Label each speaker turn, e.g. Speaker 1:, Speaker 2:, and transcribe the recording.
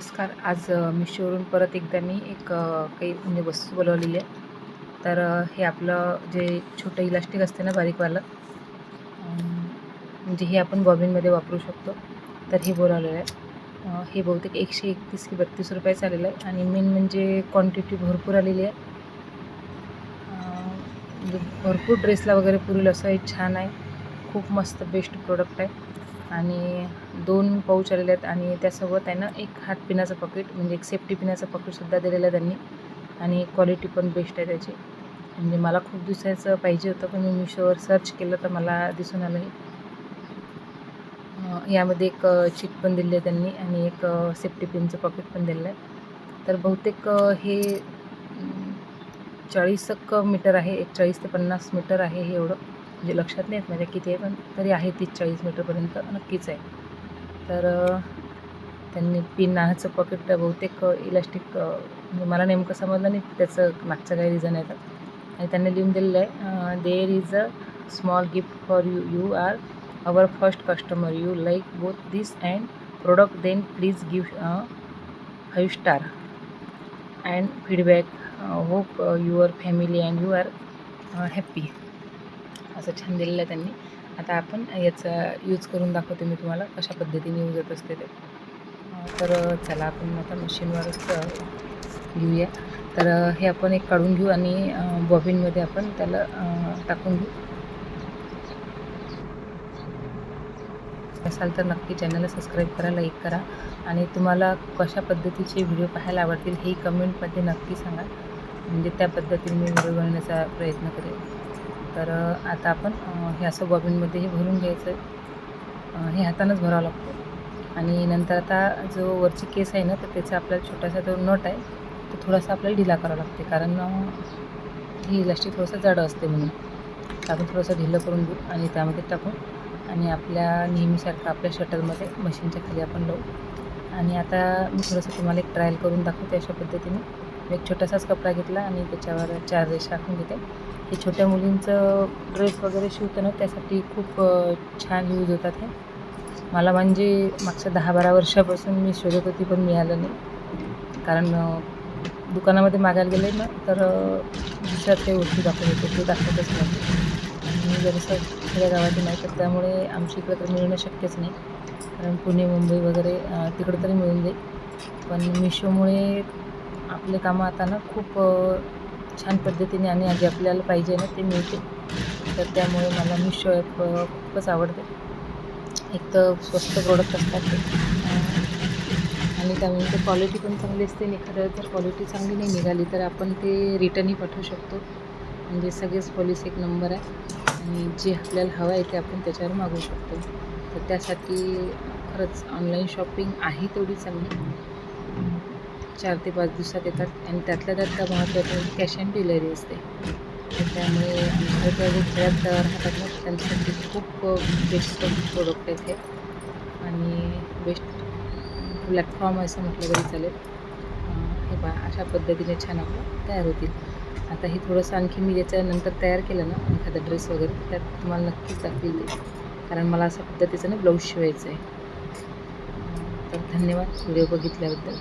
Speaker 1: नमस्कार. आज मिशोवरून परत एकदा मी एक काही म्हणजे वस्तू बोलवलेली आहे. तर हे आपलं जे छोटं इलास्टिक असते ना बारीकवालं म्हणजे हे आपण बॉबिनमध्ये वापरू शकतो. तर हे बोलावलेलं आहे. हे बहुतेक एकशे एकतीस की बत्तीस रुपये आलेलं आहे आणि मेन म्हणजे क्वांटिटी भरपूर आलेली आहे. म्हणजे भरपूर ड्रेसला वगैरे पुरेल असं हे छान आहे. खूप मस्त बेस्ट प्रोडक्ट आहे. आणि दोन पाऊच आलेले आहेत आणि त्यासोबत आहे ना एक हात पिण्याचं पॉकेट म्हणजे एक सेफ्टी पिण्याचं पॉकेटसुद्धा दिलेलं आहे त्यांनी. आणि क्वालिटी पण बेस्ट आहे त्याची. म्हणजे मला खूप दिवसाचं पाहिजे होतं पण मी मिशोवर सर्च केलं तर मला दिसून आलं हे यामध्ये एक चिट पण दिली आहे त्यांनी आणि एक सेफ्टी पिनचं पॉकेट पण दिलेलं आहे. तर बहुतेक हे चाळीसक चाळीस एक मीटर आहे एक चाळीस ते पन्नास मीटर आहे हे एवढं. म्हणजे लक्षात नाही येत माझ्या किती आहे पण तरी आहे तीस चाळीस मीटरपर्यंत नक्कीच आहे. तर त्यांनी पिन नाचं पॉकेट बहुतेक इलास्टिक म्हणजे मला नेमकं समजलं नाही त्याचं मागचं काही रिझन आहे तर आणि त्यांनी लिहून दिलेलं आहे there is a small gift for you you are our first customer you like both this and product then please give five star and feedback hope your family and you are happy असं छान दिलेलं आहे त्यांनी. आता आपण याचा use करून दाखवते मी तुम्हाला कशा पद्धतीने यूज होत असते ते. तर चला आपण आता मशीनवरच घेऊया. तर हे आपण एक काढून घेऊ आणि बॉबिनमध्ये आपण त्याला टाकून घेऊ. असाल तर नक्की चॅनलला सबस्क्राईब करा लाईक करा आणि तुम्हाला कशा पद्धतीचे व्हिडिओ पाहायला आवडतील हे कमेंटमध्ये नक्की सांगा. म्हणजे त्या पद्धतीने मी व्हिडिओ बनवण्याचा प्रयत्न करेन. तर आता आपण ह्या हे असं बॉबिनमध्ये हे भरून घ्यायचं. आहे हे हातानंच भरावं लागतं. आणि नंतर आता जो वरची केस आहे ना तर त्याचा आपल्याला छोटासा जो नट आहे तो थोडासा आपल्याला ढिला करावा लागते. कारण ही इलास्टिक थोडंसं जाडं असते म्हणून. आपण थोडंसं ढिलं करून घेऊ आणि त्यामध्ये टाकून आणि आपल्या नेहमीसारखं आपल्या शटलमध्ये मशीनच्या खाली आपण लावू. आणि आता मी थोडंसं तुम्हाला एक ट्रायल करून दाखवते अशा पद्धतीने. मी एक छोटासाच कपडा घेतला आणि त्याच्यावर चार रेष आखून घेते. हे छोट्या मुलींचं ड्रेस वगैरे शिवतं ना त्यासाठी खूप छान यूज होतात हे. मला म्हणजे मागच्या दहा बारा वर्षापासून मी शोधत होती पण मिळालं नाही. कारण दुकानामध्ये मागायला गेले ना तर अ, काही वस्तू दाखवत होते ते दाखवतच नव्हते. आणि मी जरासं खेड्या गावातून नाही तर त्यामुळे आमच्या इकडं तर मिळणं शक्यच नाही. कारण पुणे मुंबई वगैरे तिकडं तरी मिळून जाईल. पण मिशोमुळे आपले कामं आता ना खूप छान पद्धतीने आणि जे आपल्याला पाहिजे ना ते मिळते. तर त्यामुळे मला मिशो ॲप खूपच आवडते. एक तर स्वस्त प्रोडक्ट असतात ते. आणि त्यामुळे क्वालिटी पण चांगली असते आणि खरं जर क्वालिटी चांगली नाही निघाली तर आपण ते रिटर्नही पाठवू शकतो. म्हणजे सगळेच पॉलिसी एक नंबर आहे. आणि जे आपल्याला हवं आहे ते आपण त्याच्यावर मागवू शकतो. तर त्यासाठी खरंच ऑनलाईन शॉपिंग आहे तेवढी चांगली. चार ते पाच दिवसात येतात आणि त्यातल्या त्यात त्या महत्त्वाचं म्हणजे कॅश ऑन डिलिव्हरी असते. त्यामुळे आमच्याकडे जे खेड्यात राहतात ना त्यांच्यासाठी खूप बेस्ट प्रोडक्ट आहेत हे. आणि बेस्ट प्लॅटफॉर्म असं म्हटलं तरी चालेल. हे बा अशा पद्धतीने छान आपलं तयार होतील. आता हे थोडंसं आणखी मी याच्यानंतर तयार केलं ना एखादा ड्रेस वगैरे त्यात तुम्हाला नक्कीच दाखवेल कारण मला अशा पद्धतीचं ना ब्लाऊज शिवायचं आहे. तर धन्यवाद. व्हिडिओ बघितल्याबद्दल.